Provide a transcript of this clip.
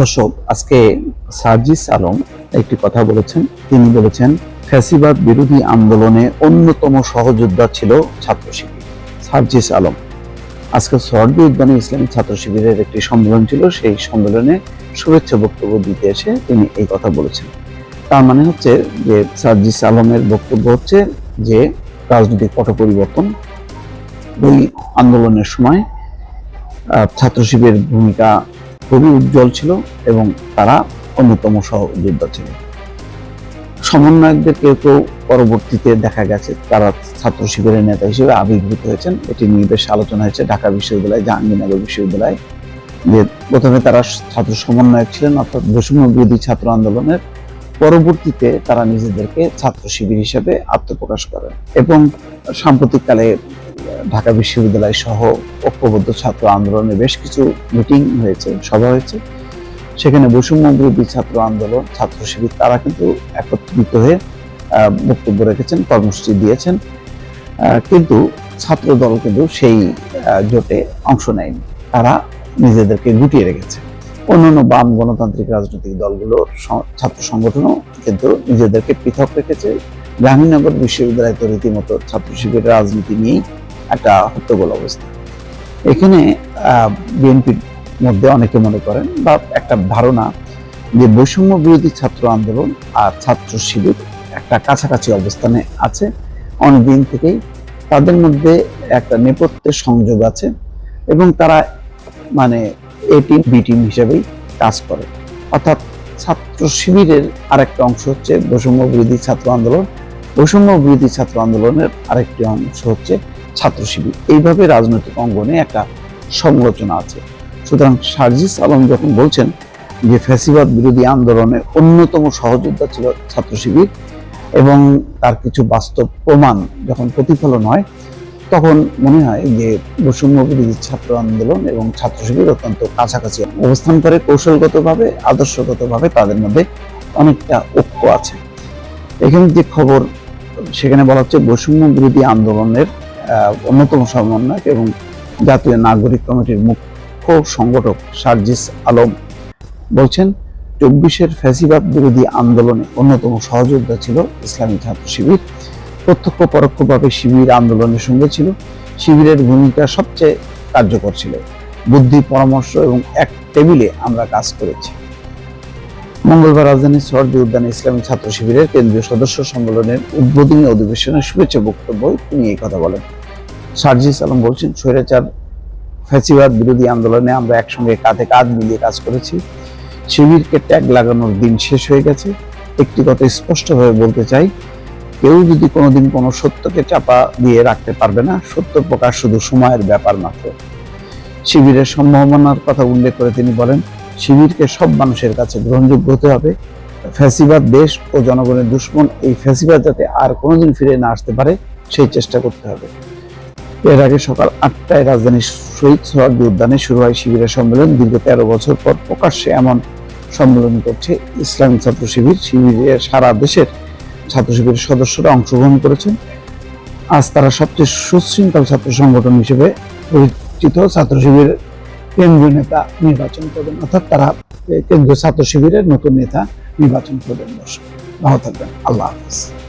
দর্শক, আজকে সার্জিস আলম একটি কথা বলেছেন। তিনি বলেছেন, ফ্যাসিবাদ বিরোধী আন্দোলনে অন্যতম সহযোদ্ধা ছিল ছাত্র শিবির, সার্জিস আলম। আজকে সর্দি উদ্যানে ইসলামী ছাত্র শিবিরের একটি সম্মেলন ছিল, সেই সম্মেলনে শুভেচ্ছা বক্তব্য দিতে এসে তিনি এই কথা বলেছেন। তার মানে হচ্ছে যে সার্জিস আলমের বক্তব্য হচ্ছে যে রাজনৈতিক পট পরিবর্তন ওই আন্দোলনের সময় ছাত্র শিবিরের ভূমিকা খুবই উজ্জ্বল ছিল এবং তারা অন্যতম সহযোদ্ধা ছিল। সমন্বয়কদের কেউ কেউ পরবর্তীতে দেখা গেছে, তারা ছাত্র শিবিরের নেতা হিসেবে আবির্ভূত হয়েছেন। এটি নিয়ে বেশ আলোচনা হয়েছে ঢাকা বিশ্ববিদ্যালয়, জাহাঙ্গীরনগর বিশ্ববিদ্যালয়, যে প্রথমে তারা ছাত্র সমন্বয়ক ছিলেন, অর্থাৎ বৈষম্য বিরোধী ছাত্র আন্দোলনের। পরবর্তীতে তারা নিজেদেরকে ছাত্র শিবির হিসেবে আত্মপ্রকাশ করেন এবং সাম্প্রতিককালে ঢাকা বিশ্ববিদ্যালয় সহ ঐক্যবদ্ধ ছাত্র আন্দোলনে বেশ কিছু মিটিং হয়েছে, সভা হয়েছে। সেখানে বৈষম্য বিরোধী ছাত্র আন্দোলন, ছাত্র শিবির, তারা কিন্তু একত্রিত হয়ে বক্তব্য রেখেছেন, কর্মসূচি দিয়েছেন। কিন্তু ছাত্র দল কিন্তু সেই জোটে অংশ নেয়নি। তারা নিজেদেরকে গুটিয়ে রেখেছে। অন্যান্য বাম গণতান্ত্রিক রাজনৈতিক দলগুলো ছাত্র সংগঠনও কিন্তু নিজেদেরকে পৃথক রেখেছে। জাহাঙ্গীরনগর বিশ্ববিদ্যালয় তো রীতিমতো ছাত্র শিবিরের রাজনীতি নিয়েই একটা হট্টগোল অবস্থা। এখানে বিএনপির মধ্যে অনেকে মনে করেন বা একটা ধারণা যে বৈষম্য বিরোধী ছাত্র আন্দোলন আর ছাত্র শিবির একটা কাছাকাছি অবস্থানে আছে। অনেকদিন থেকেই তাদের মধ্যে একটা নেপথ্যের সংযোগ আছে এবং তারা মানে এ টিম, বি টিম হিসেবেই কাজ করে। অর্থাৎ ছাত্র শিবিরের আরেকটা অংশ হচ্ছে বৈষম্য বিরোধী ছাত্র আন্দোলন। বৈষম্য বিরোধী ছাত্র আন্দোলনের আরেকটি অংশ হচ্ছে ছাত্র শিবির। এইভাবে রাজনৈতিক অঙ্গনে একটা সমালোচনা আছে। সুতরাং সার্জিস আলম যখন বলছেন যে ফ্যাসিবাদ বিরোধী আন্দোলনের অন্যতম সহযোদ্ধা ছিল ছাত্র শিবির এবং তার কিছু বাস্তব প্রমাণ যখন প্রতিফলন হয়, তখন মনে হয় যে বৈষম্য বিরোধী ছাত্র আন্দোলন এবং ছাত্র শিবির অত্যন্ত কাছাকাছি। অবস্থান করে কৌশলগতভাবে, আদর্শগতভাবে তাদের মধ্যে অনেকটা ঐক্য আছে। এখানে যে খবর, সেখানে বলা হচ্ছে বৈষম্য বিরোধী আন্দোলনের অন্যতম সমন্বয়ক এবং জাতীয় নাগরিক কমিটির মুখ্য সংগঠক সার্জিস আলম বলছেন, চব্বিশের ফ্যাসিবাদ বিরোধী আন্দোলনে অন্যতম সহযোদ্ধা ছিল ইসলামী ছাত্র শিবির। প্রত্যক্ষ পরোক্ষভাবে শিবির আন্দোলনের সঙ্গে ছিল। শিবিরের ভূমিকা সবচেয়ে কার্যকর ছিল। বুদ্ধি, পরামর্শ এবং এক টেবিলে আমরা কাজ করেছি। মঙ্গলবার রাজধানীর সরদি উদ্যানে ইসলামী ছাত্র শিবিরের কেন্দ্রীয় সদস্য সম্মেলনের উদ্বোধনী অধিবেশনের শুভেচ্ছা বক্তব্য তিনি এই কথা বলেন। সার্জিস আলম বলছেন, স্বৈরাচার, ফ্যাসিবাদ বিরোধী আন্দোলনে আমরা একসঙ্গে কাঁধে কাঁধ মিলিয়ে কাজ করেছি। শিবিরকে ট্যাগ লাগানোর দিন শেষ হয়ে গেছে। একটি কথা স্পষ্টভাবে বলতে চাই, কেউ যদি কোনোদিন কোনো সত্যকে চাপা দিয়ে রাখতে পারবে না, সত্য প্রকাশ শুধু সময়ের ব্যাপার মাত্র। শিবিরের সম্ভাবনার কথা উল্লেখ করে তিনি বলেন শিবিরকে সব মানুষের কাছে গ্রহণযোগ্য হতে হবে। ফ্যাসিবাদ দেশ ও জনগণের দুশ্মন এই ফ্যাসিবাদ যাতে আর কোনোদিন ফিরে না আসতে পারে, সেই চেষ্টা করতে হবে। এর আগে সকাল আটটায় রাজধানীর শহীদ সোহার্দি উদ্যানে শুরু হয় শিবিরের সম্মেলন। দীর্ঘ তেরো বছর পর প্রকাশ্যে এমন সম্মেলন করছে ইসলামী ছাত্র শিবির। শিবিরের সারা দেশের ছাত্র শিবিরের সদস্যরা অংশগ্রহণ করেছেন। আজ তারা সবচেয়ে সুশৃঙ্খল ছাত্র সংগঠন হিসেবে পরিচিত। ছাত্র শিবিরের কেন্দ্রীয় নেতা নির্বাচন করবেন, অর্থাৎ তারা কেন্দ্রীয় ছাত্র শিবিরের নতুন নেতা নির্বাচন করবেন। ভালো থাকবেন। আল্লাহ হাফিজ।